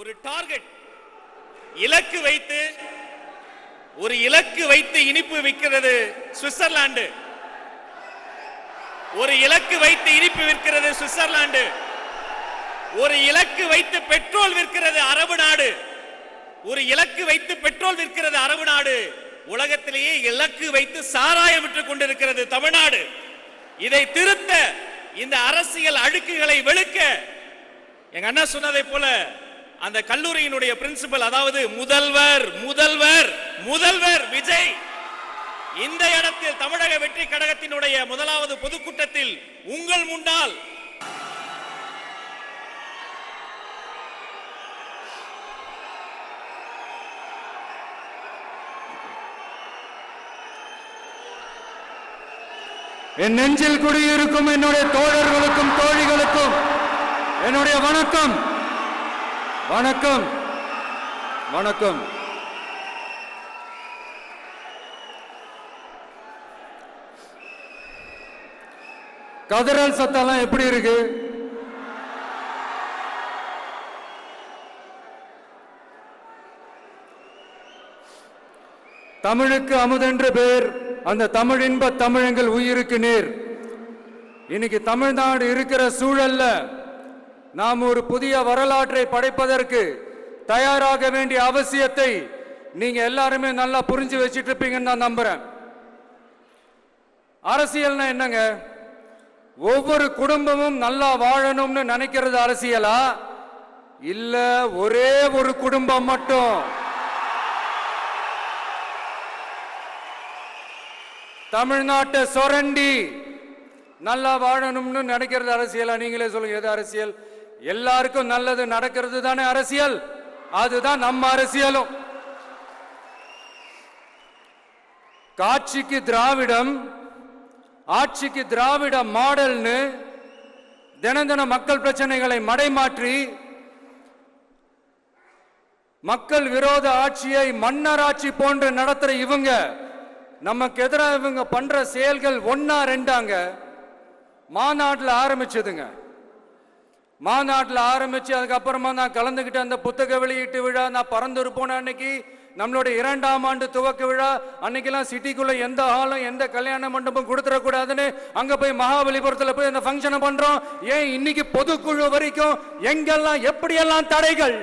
ஒரு டார்கெட். இலக்கு வைத்து ஒரு இலக்கு வைத்து இனிப்பு விற்கிறது சுவிட்சர்லாந்து. ஒரு இலக்கு வைத்து இனிப்பு விற்கிறது சுவிட்சர்லாந்து. ஒரு இலக்கு வைத்து பெட்ரோல் விற்கிறது அரபு நாடு. ஒரு இலக்கு வைத்து பெட்ரோல் விற்கிறது அரபு நாடு. உலகத்திலேயே இலக்கு வைத்து சாராயம் விற்றுக் கொண்டிருக்கிறது தமிழ்நாடு. இதை திருத்த இந்த அரசியல் அழுக்குகளை வெளுக்க எங்க அண்ணா சொன்னதை போல அந்த கல்லூரியினுடைய பிரின்சிபல் அதாவது முதல்வர் முதல்வர் முதல்வர் விஜய். இந்த இடத்தில் தமிழக வெற்றி கழகத்தினுடைய முதலாவது பொதுக்கூட்டத்தில் உங்கள் முன்னால். என் நெஞ்சில் குடியிருக்கும் என்னுடைய தோழர்களுக்கும் தோழிகளுக்கும் என்னுடைய வணக்கம். வணக்கம். வணக்கம். கதறல் சத்தம்லாம் எப்படி இருக்கு? தமிழுக்கு அமுதென்று பேர் அந்த தமிழ் இன்ப தமிழங்கள் உயிருக்கு நேர். இன்னைக்கு தமிழ்நாடு இருக்கிற சூழல்ல நாம் ஒரு புதிய வரலாற்றை படைப்பதற்கு தயாராக வேண்டிய அவசியத்தை நீங்க எல்லாருமே நல்லா புரிஞ்சு வச்சிட்டு இருப்பீங்கன்னு நான் நம்புறேன். அரசியல்னா என்னங்க? ஒவ்வொரு குடும்பமும் நல்லா வாழணும்னு நினைக்கிறது அரசியலா? இல்ல ஒரே ஒரு குடும்பம் மட்டும்? தமிழ்நாட்டை சொரண்டி நல்லா வாழணும்னு நினைக்கிறது அரசியலா? நீங்களே சொல்லுங்க எது அரசியல்? எல்லாருக்கும் நல்லது நடக்கிறது தானே அரசியல்? அதுதான் நம்ம அரசியலும். காட்சிக்கு திராவிடம் ஆட்சிக்கு திராவிட மாடல்னு தினம் மக்கள் பிரச்சனைகளை மடைமாற்றி மக்கள் விரோத ஆட்சியை மன்னராட்சி போன்று நடத்துற இவங்க நமக்கு எதிராக இவங்க பண்ற செயல்கள் ஒன்னா ரெண்டாங்க மாநாட்டில் ஆரம்பிச்சதுங்க. மாநாட்டில் ஆரம்பித்து அதுக்கப்புறமா நான் கலந்துக்கிட்ட அந்த புத்தக வெளியீட்டு விழா நான் பறந்துரு போன அன்னைக்கு நம்மளுடைய இரண்டாம் ஆண்டு துவக்க விழா அன்னைக்கெல்லாம் சிட்டிக்குள்ள எந்த ஹாலும் எந்த கல்யாண மண்டபம் கொடுத்துடக்கூடாதுன்னு அங்க போய் மகாபலிபுரத்தில் போய் அந்த ஃபங்க்ஷனை பண்றோம். ஏன் இன்னைக்கு பொதுக்குழு வரைக்கும் எங்கெல்லாம் எப்படியெல்லாம் தடைகள்?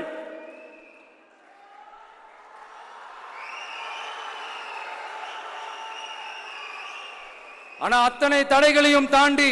ஆனா அத்தனை தடைகளையும் தாண்டி